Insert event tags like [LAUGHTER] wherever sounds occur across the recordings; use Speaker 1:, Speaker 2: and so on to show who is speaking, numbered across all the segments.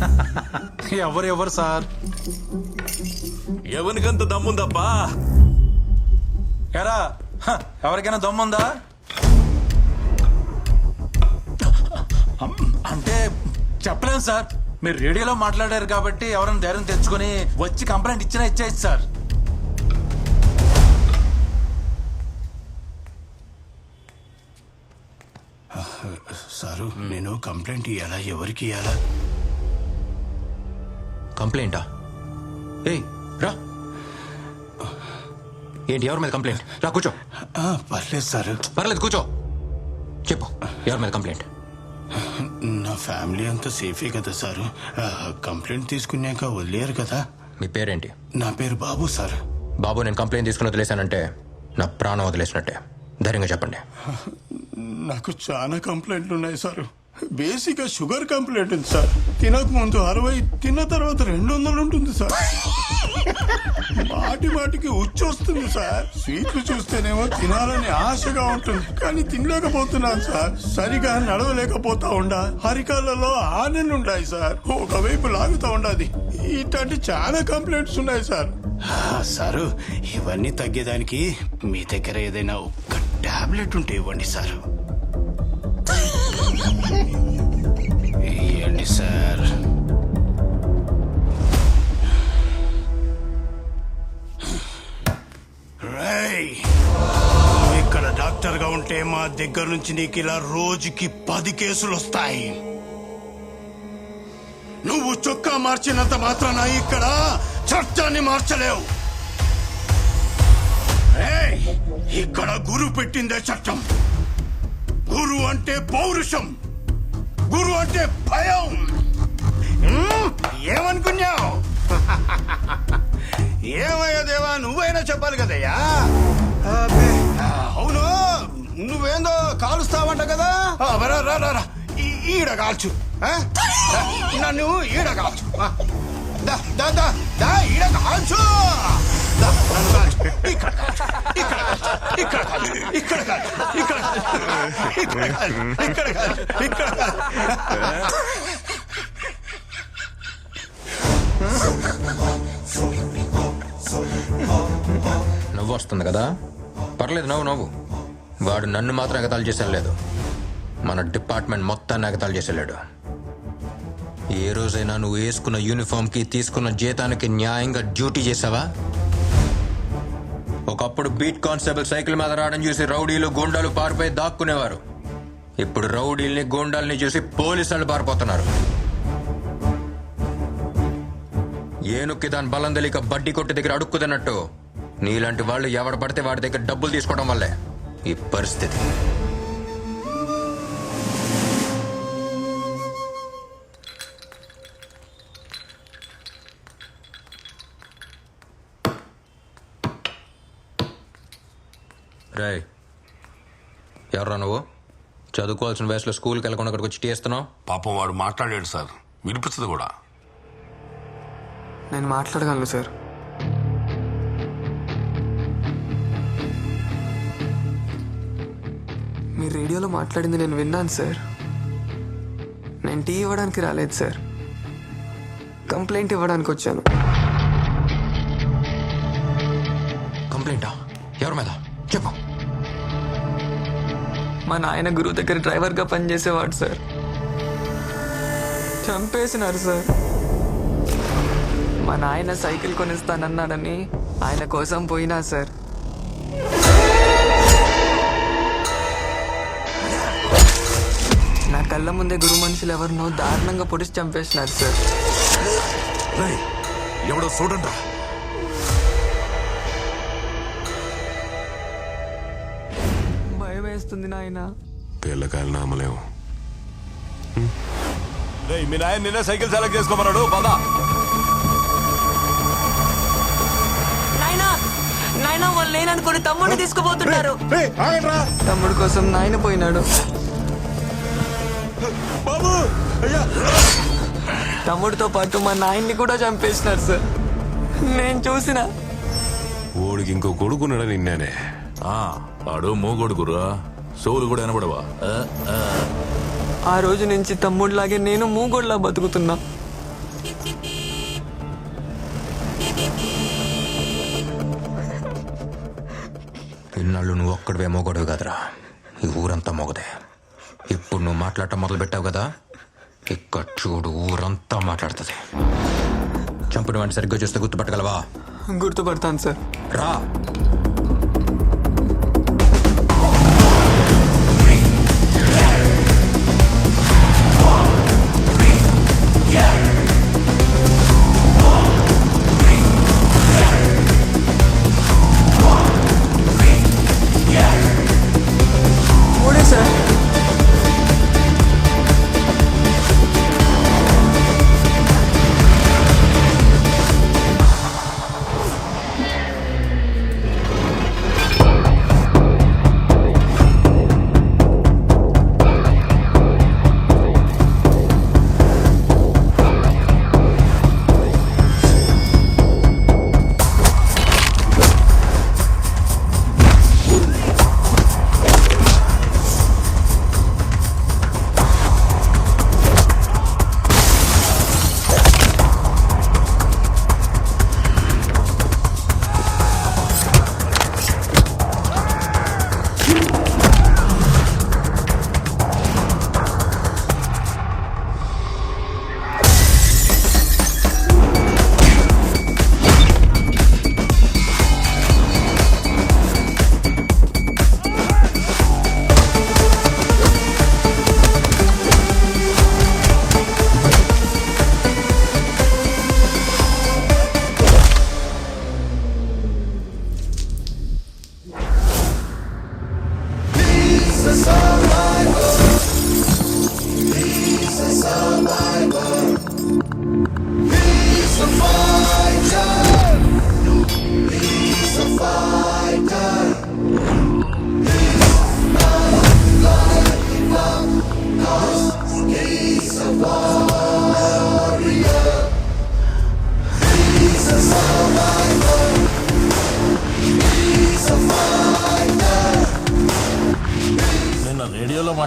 Speaker 1: [LAUGHS] ఎవరు ఎవరు సార్?
Speaker 2: ఎవరికంత దమ్ముందప్పా
Speaker 1: ఎరా హ, ఎవరికైనా దమ్ముందా? అంటే చెప్పలేను సార్. మీరు రేడియోలో మాట్లాడారు కాబట్టి ఎవరైనా ధైర్యం తెచ్చుకొని వచ్చి కంప్లైంట్ ఇచ్చినా ఇచ్చేయచ్చు సార్.
Speaker 3: సారు నేను కంప్లైంట్ ఇవ్వాలా ఎవరికి ఇవ్వాలా
Speaker 4: కంప్లైంటా? ఏయ్ రా. ఏంటి ఎవరి మీద కంప్లైంట్? రా కూర్చో.
Speaker 3: పర్లేదు సారు.
Speaker 4: పర్లేదు కూర్చో. చెప్పు ఎవరి మీద కంప్లైంట్?
Speaker 3: నా ఫ్యామిలీ అంతా సేఫే కదా సారు. కంప్లైంట్ తీసుకున్నాక వదిలేరు కదా.
Speaker 4: మీ పేరేంటి?
Speaker 3: నా పేరు బాబు సార్.
Speaker 4: బాబు నేను కంప్లైంట్ తీసుకుని వదిలేశానంటే నా ప్రాణం వదిలేసినట్టే. ధైర్యంగా చెప్పండి.
Speaker 3: నాకు చాలా కంప్లైంట్లు ఉన్నాయి సార్. బేసిక్గా షుగర్ కంప్లైంట్ ఉంది సార్. తినక ముందు అరవై తిన్న తర్వాత రెండు వందలు ఉంటుంది సార్. మాటి మాటికి ఉచ్చి వస్తుంది సార్. స్వీట్లు చూస్తేనేమో తినాలని ఆశగా ఉంటుంది. కానీ తినలేకపోతున్నాను సార్. సరిగా నడవలేకపోతా ఉండా. హరికాలలో ఆనెలు ఉండాయి సార్. ఒకవైపు లాగుతా ఉండాది. ఇట్లాంటి చాలా కంప్లైంట్స్ ఉన్నాయి సార్. సారు ఇవన్నీ తగ్గేదానికి మీ దగ్గర ఏదైనా ఒక్క టాబ్లెట్ ఉంటే ఇవ్వండి సార్. దగ్గర నుంచి నీకు ఇలా రోజుకి పది కేసులు వస్తాయి. నువ్వు చొక్కా మార్చినంత మాత్రాన ఇక్కడ చట్టాన్ని మార్చలేవు. ఇక్కడ గురు పెట్టిందే చట్టం. గురు అంటే పౌరుషం. గురు అంటే భయం. ఏమనుకున్నావు? [LAUGHS] ఏమయ్యా దేవా నువ్వైనా చెప్పాలి కదయ్యా? నువ్వేందో కాలుస్తావంట కదా? రా రా ఈడ కాల్చు. నన్ను ఈడ కాల్చు. ఈడ కాల్చు.
Speaker 4: నవ్వు వస్తుంది కదా? పర్లేదు నవ్వు నవ్వు. వాడు నన్ను మాత్రం ఎగతాలు చేసాను లేదు. మన డిపార్ట్మెంట్ మొత్తాన్ని ఎగతాలు చేసేలేడు. ఏ రోజైనా నువ్వు వేసుకున్న యూనిఫామ్కి తీసుకున్న జీతానికి న్యాయంగా డ్యూటీ చేసావా? ఒకప్పుడు బీట్ కానిస్టేబుల్ సైకిల్ మీద రావడం చూసి రౌడీలు గూండాలు పారిపోయి దాక్కునేవారు. ఇప్పుడు రౌడీల్ని గూండాల్ని చూసి పోలీసులు పారిపోతున్నారు. ఏనుక్కి దాని బలం తెలియక బడ్డీ కొట్టి దగ్గర అడుక్కు తిన్నట్టు నీలాంటి వాళ్ళు ఎవడ పడితే వాడి దగ్గర డబ్బులు తీసుకోవడం వల్లే. ఈ పరిస్థితి. రేయ్ ఎవర్రా నువ్వు? చదువుకోవాల్సిన వయసులో స్కూల్కి వెళ్ళకుండా ఇక్కడికి వచ్చి టీ ఇస్తున్నావు
Speaker 2: పాపం వాడు మాట్లాడాడు సార్. వినిపించదు కూడా.
Speaker 5: నేను మాట్లాడగలను సార్. మీ రేడియోలో మాట్లాడింది నేను విన్నాను సార్. నేను టీ ఇవ్వడానికి రాలేదు సార్. కంప్లైంట్ ఇవ్వడానికి వచ్చాను.
Speaker 4: కంప్లైంటా? ఎవరి మీద? చెప్పు.
Speaker 5: మా నాయన గురువు దగ్గర డ్రైవర్గా పనిచేసేవాడు సార్. చంపేసినారు సార్. మా నాయన సైకిల్ కొనిస్తానన్నాడని ఆయన కోసం పోయినా సార్. కళ్ళ ముందే గురు మనుషులు ఎవరినో దారుణంగా పొడిచి చంపేసినారు సార్
Speaker 2: ఎవడో చూడండి
Speaker 5: భయం వేస్తుంది నాయన.
Speaker 2: పిల్లకాయలు నామలేము మీ నాయన నిన్న సైకిల్ సెలెక్ట్ చేసుకోమన్నాడు. పదా.
Speaker 5: నాయనా నాయనా వాళ్ళు లేననుకుని తమ్ముడిని తీసుకుపోతున్నారు. తమ్ముడు కోసం నాయన పోయినాడు.
Speaker 2: బాబు! అయ్యా!
Speaker 5: తమ్ముడితో పాటు మా నాయన్ని కూడా చంపేసినారు సార్. నేను చూసిన.
Speaker 2: ఓడికి ఇంకో కొడుకున్నాడు నిన్నేనే?
Speaker 6: వాడు మూగొడుగురా సోలు కూడా వినబడవా
Speaker 5: ఆ రోజు నుంచి తమ్ముడిలాగే నేను మూగోడ్లా బతుకుతున్నా.
Speaker 4: ఇన్నాళ్ళు నువ్వు ఒక్కడివే మొగడవి కదరా. ఈ ఊరంతా మొగదే. ఇప్పుడు నువ్వు మాట్లాడటం మొదలు పెట్టావు కదా? ఇక్కడ చూడు ఊరంతా మాట్లాడుతుంది. చంపిన వాడిని సరిగ్గా చూస్తే గుర్తుపట్టగలవా?
Speaker 5: గుర్తుపడతాను సార్.
Speaker 4: రా.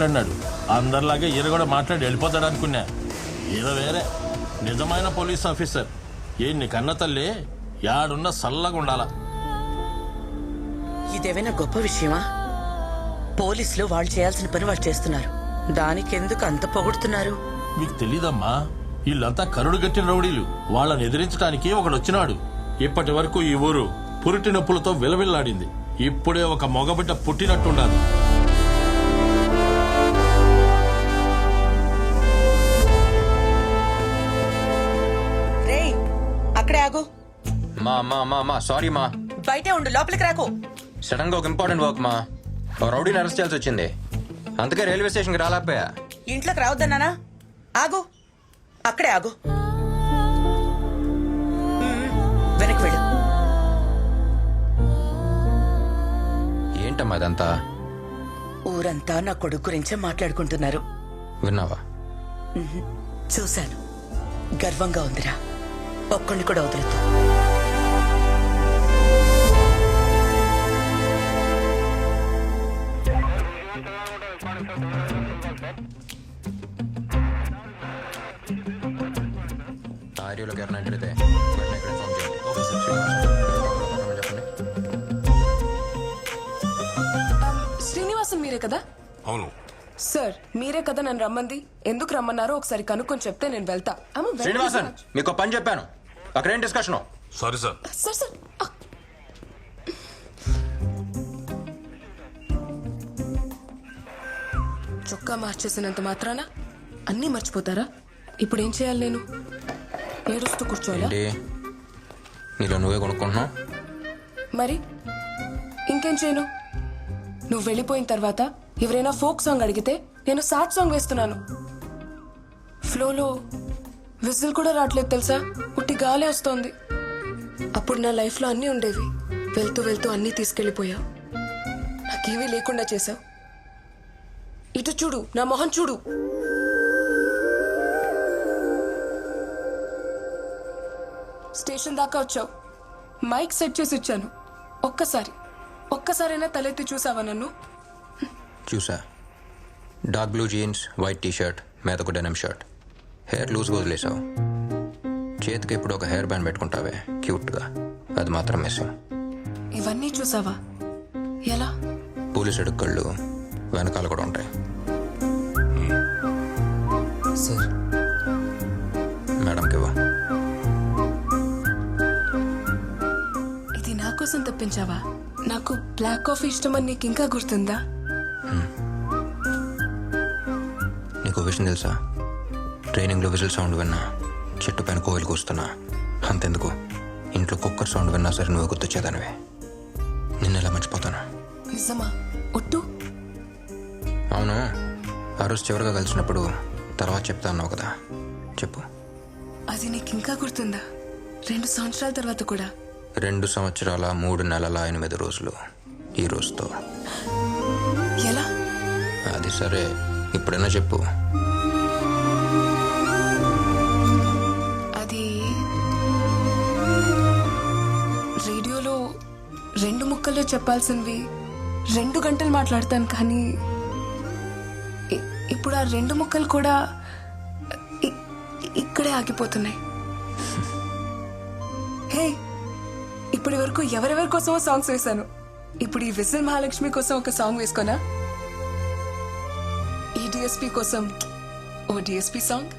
Speaker 7: మాట్లాడినాడు. అందరిలాగే ఈయన కూడా మాట్లాడి వెళ్ళిపోతాడు అనుకున్నా. ఈయన వేరే. నిజమైన పోలీస్ ఆఫీసర్. ఏ నీ కన్న తల్లి యాడున్న సల్లగా ఉండాలా.
Speaker 8: ఇదేమైనా గొప్ప విషయమా? పోలీసులు వాళ్ళు చేయాల్సిన పని వాళ్ళు చేస్తున్నారు. దానికి ఎందుకు అంత పొగుడుతున్నారు?
Speaker 7: మీకు తెలీదమ్మా. వీళ్ళంతా కరుడు గట్టిన రౌడీలు. వాళ్ళని ఎదిరించడానికి ఒకడు వచ్చినాడు. ఇప్పటి వరకు ఈ ఊరు పురిటి నొప్పులతో విలవిల్లాడింది. ఇప్పుడే ఒక మగబిడ్డ పుట్టినట్టుండాలి.
Speaker 4: మా మా మా మా సారీ మా.
Speaker 8: బయటే ఉండు లోపలికి రాకు.
Speaker 4: సడన్గా ఒక ఇంపార్టెంట్ వర్క్ మా. రౌడీని అరెస్ట్ చేయాల్సి వచ్చింది. అందుకే రైల్వే స్టేషన్కి రాలేకపోయా.
Speaker 8: ఇంట్లోకి రావద్దన్నానా ఆగు. అక్కడే ఆగు. వెనక్కి వెళ్ళు.
Speaker 4: ఏంటమ్మా ఇదంతా?
Speaker 8: ఊరంతా నా కొడుకు గురించే మాట్లాడుకుంటున్నారు.
Speaker 4: విన్నావా?
Speaker 8: చూశాను. గర్వంగా ఉందిరా. ఒక్కడిని కూడా వదలదు
Speaker 4: ఆర్యూలోకి ఎవరైనా ఎంటర్ అయితే వెంటనే ఇక్కడ ఇన్ఫార్మ్ చేయండి. చెప్పండి.
Speaker 9: శ్రీనివాసం మీరే కదా?
Speaker 2: అవును.
Speaker 9: సార్ మీరే కదా నన్ను రమ్మంది? ఎందుకు రమ్మన్నారో ఒకసారి కనుక్కొని చెప్తే నేను వెళ్తా.
Speaker 4: శ్రీనివాసన్. మీకు పని చెప్పాను. అక్కడ ఏం discussion
Speaker 2: sorry sir.
Speaker 9: Sir sir చొక్కా మార్చేసినంత మాత్రాన అన్నీ మర్చిపోతారా? ఇప్పుడు ఏం చేయాలి నేను? ఏడుస్తూ కూర్చోవాలా?
Speaker 4: ఏంటి? నీలో నువ్వే కొనుక్కుంటున్నావు?
Speaker 9: మరి ఇంకేం చేయను? నువ్వు వెళ్ళిపోయిన తర్వాత ఎవరైనా ఫోక్ సాంగ్ అడిగితే నేను సాడ్ సాంగ్ వేస్తున్నాను. ఫ్లోలో విజిల్ కూడా రావట్లేదు తెలుసా? ఉట్టి గాలే వస్తోంది. అప్పుడు నా లైఫ్లో అన్నీ ఉండేవి. వెళ్తూ వెళ్తూ అన్నీ తీసుకెళ్ళిపోయా నాకేమీ లేకుండా చేసావు. ఇటు చూడు నా మొహం చూడు. స్టేషన్ దాకా వచ్చావు. మైక్ సెట్ చేసి ఇచ్చాను. ఒక్కసారి ఒక్కసారైనా తలెత్తి చూసావా నన్ను?
Speaker 4: చూసా. Dark blue jeans white T shirt denim shirt. Hair loose వదిలేసావు చేతికి ఇప్పుడు ఒక హెయిర్ బ్యాండ్ పెట్టుకుంటావే క్యూట్గా. అది మాత్రం మిస్సింగ్.
Speaker 9: ఇవన్నీ చూసావా? ఎలా?
Speaker 4: పోలీసు అడుక్కళ్ళు వెనకాల కూడా ఉంటాయి.
Speaker 5: సార్.
Speaker 4: మేడంకి ఇవ్వ.
Speaker 9: ఇది నా కోసం తప్పించావా? నాకు బ్లాక్ కాఫీ ఇష్టమని నీకు ఇంకా గుర్తుందా
Speaker 4: నీకు విషయం తెలుసా? ట్రైనింగ్లో విజిల్ సౌండ్ విన్నా చెట్టు పైన కోయిలు కూస్తున్నా అంతెందుకు? ఇంట్లో కుక్కర్ సౌండ్ విన్నా సరే నువ్వు గుర్తొచ్చేదానివే. నిన్న ఎలా మర్చిపోతాను?
Speaker 9: నిజమా?
Speaker 4: అవును ఆ రోజు చివరిగా కలిసినప్పుడు తర్వాత చెప్తా అన్నావు కదా. చెప్పు.
Speaker 9: అది నీకు ఇంకా గుర్తుందా? రెండు సంవత్సరాల తర్వాత కూడా.
Speaker 4: రెండు సంవత్సరాల మూడు నెలల ఎనిమిది రోజులు ఈ రోజుతో.
Speaker 9: ఎలా?
Speaker 4: అది సరే ఇప్పుడైనా చెప్పు.
Speaker 9: అది రేడియోలో రెండు ముక్కల్లో చెప్పాల్సినవి రెండు గంటలు మాట్లాడతాను కానీ ఇప్పుడు ఆ రెండు ముక్కలు కూడా ఇ- ఇక్కడే ఆగిపోతున్నాయి. హే ఇప్పటి వరకు ఎవరెవరి కోసమో సాంగ్స్ వేశాను. ఇప్పుడు ఈ విజిల్ మహాలక్ష్మి కోసం ఒక సాంగ్ వేసుకోనా? ఈ డిఎస్పి కోసం ఓ డిఎస్పి సాంగ్?